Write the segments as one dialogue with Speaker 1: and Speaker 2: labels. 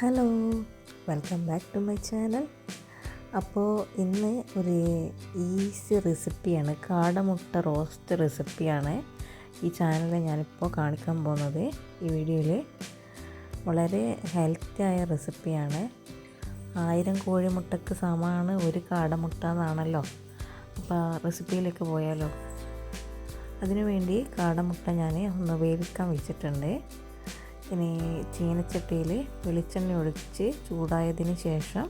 Speaker 1: Hello welcome back to my channel അപ്പോൾ ഇന്ന് ഒരു ഈസി റെസിപ്പിയാണ് കാടമുട്ട റോസ്റ്റ് റെസിപ്പിയാണ് ഈ ചാനലിൽ ഞാനിപ്പോൾ കാണിക്കാൻ പോകുന്നത്. ഈ വീഡിയോയിൽ വളരെ ഹെൽത്തിയായ റെസിപ്പിയാണ് ആയിരം കോഴിമുട്ടക്ക് സമമാണ് ഒരു കാടമുട്ട എന്നാണല്ലോ. അപ്പോൾ റെസിപ്പിയിലേക്ക് പോയാലോ. അതിനുവേണ്ടി കാടമുട്ട ഞാൻ ഒന്ന് വേവിക്കാൻ വെച്ചിട്ടുണ്ട്. ഇനി ചീനച്ചട്ടിയിൽ വെളിച്ചെണ്ണ ഒഴിച്ച് ചൂടായതിന് ശേഷം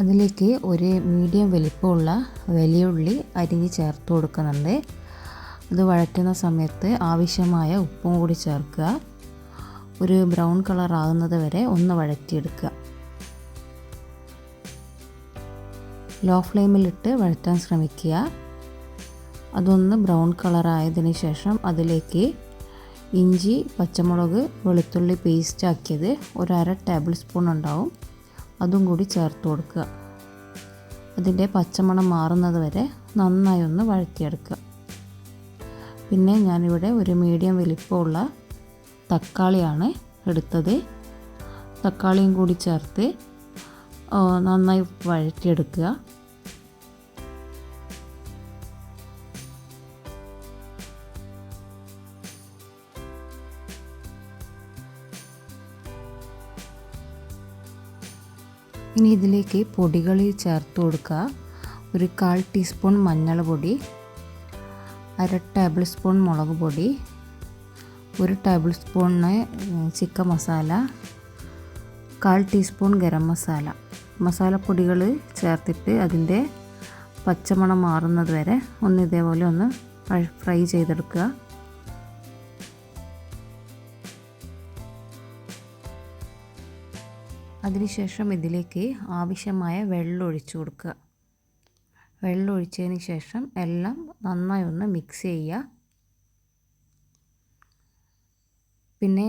Speaker 2: അതിലേക്ക് ഒരു മീഡിയം വലിപ്പമുള്ള വലിയ ഉള്ളി അരിഞ്ഞ് ചേർത്ത് കൊടുക്കുന്നുണ്ട്. അത് വഴറ്റുന്ന സമയത്ത് ആവശ്യമായ ഉപ്പും കൂടി ചേർക്കുക. ഒരു ബ്രൗൺ കളർ ആകുന്നത് വരെ ഒന്ന് വഴറ്റിയെടുക്കുക. ലോ ഫ്ലെയിമിലിട്ട് വഴറ്റാൻ ശ്രമിക്കുക. അതൊന്ന് ബ്രൗൺ കളർ ആയതിനു ശേഷം അതിലേക്ക് ഇഞ്ചി പച്ചമുളക് വെളുത്തുള്ളി പേസ്റ്റ് ആക്കിയത് ഒരു അര ടേബിൾ സ്പൂൺ ഉണ്ടാവും. അതും കൂടി ചേർത്ത് കൊടുക്കുക. അതിന്റെ പച്ചമണം മാറുന്നത് വരെ നന്നായി ഒന്ന് വഴറ്റിയെടുക്കുക. പിന്നെ ഞാനിവിടെ ഒരു മീഡിയം വലിപ്പമുള്ള തക്കാളിയാണ് എടുത്തത്. തക്കാളിയും കൂടി ചേർത്ത് നന്നായി വഴറ്റിയെടുക്കുക. ഇനി ഇതിലേക്ക് പൊടികൾ ചേർത്ത് കൊടുക്കുക. ഒരു കാൽ ടീസ്പൂൺ മഞ്ഞൾ പൊടി അര ടേബിൾ സ്പൂൺ മുളക് പൊടി ഒരു ടേബിൾ സ്പൂണിന് ചിക്കൻ മസാല കാൽ ടീസ്പൂൺ ഗരം മസാല. മസാലപ്പൊടികൾ ചേർത്തിട്ട് അതിന്റെ പച്ചമണം മാറുന്നത് വരെ ഒന്ന് ഇതേപോലെ ഒന്ന് ഫ്രൈ ചെയ്തെടുക്കുക. അതിനുശേഷം ഇതിലേക്ക് ആവശ്യമായ വെള്ളം കൊടുക്കുക. വെള്ളം ഒഴിച്ചതിന് ശേഷം എല്ലാം നന്നായി ഒന്ന് മിക്സ് ചെയ്യുക. പിന്നെ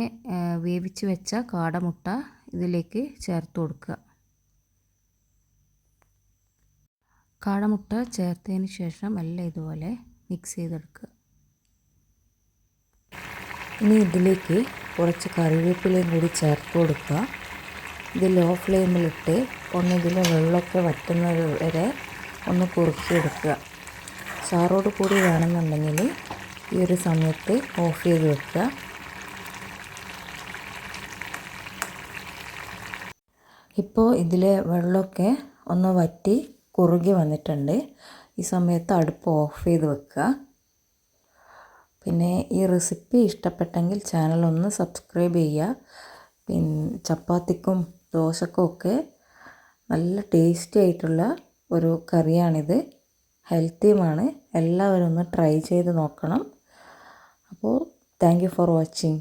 Speaker 2: വേവിച്ച് വെച്ച കാടമുട്ട ഇതിലേക്ക് ചേർത്ത് കൊടുക്കുക. കാടമുട്ട ചേർത്തതിന് ശേഷം എല്ലാം ഇതുപോലെ മിക്സ് ചെയ്തെടുക്കുക.
Speaker 1: ഇനി ഇതിലേക്ക് കുറച്ച് കറിവേപ്പിലയും കൂടി ചേർത്ത് കൊടുക്കുക. ഇത് ലോ ഫ്ലെയിമിലിട്ട് ഒന്ന് ഇതിൽ വെള്ളമൊക്കെ വറ്റുന്നത് വരെ ഒന്ന് കുറുക്കിയെടുക്കുക. ചാറോട് കൂടി വേണമെന്നുണ്ടെങ്കിൽ ഈ ഒരു സമയത്ത് ഓഫ് ചെയ്ത് വെക്കുക. ഇപ്പോൾ ഇതിലെ വെള്ളമൊക്കെ ഒന്ന് വറ്റി കുറുകി വന്നിട്ടുണ്ട്. ഈ സമയത്ത് അടുപ്പ് ഓഫ് ചെയ്ത് വെക്കുക. പിന്നെ ഈ റെസിപ്പി ഇഷ്ടപ്പെട്ടെങ്കിൽ ചാനൽ ഒന്ന് സബ്സ്ക്രൈബ് ചെയ്യുക. പിന്നെ ചപ്പാത്തിക്കും ദോശക്കും ഒക്കെ നല്ല ടേസ്റ്റി ആയിട്ടുള്ള ഒരു കറിയാണിത്. ഹെൽത്തിയുമാണ് എല്ലാവരും ഒന്ന് ട്രൈ ചെയ്ത് നോക്കണം. അപ്പോൾ താങ്ക് യു ഫോർ വാച്ചിങ്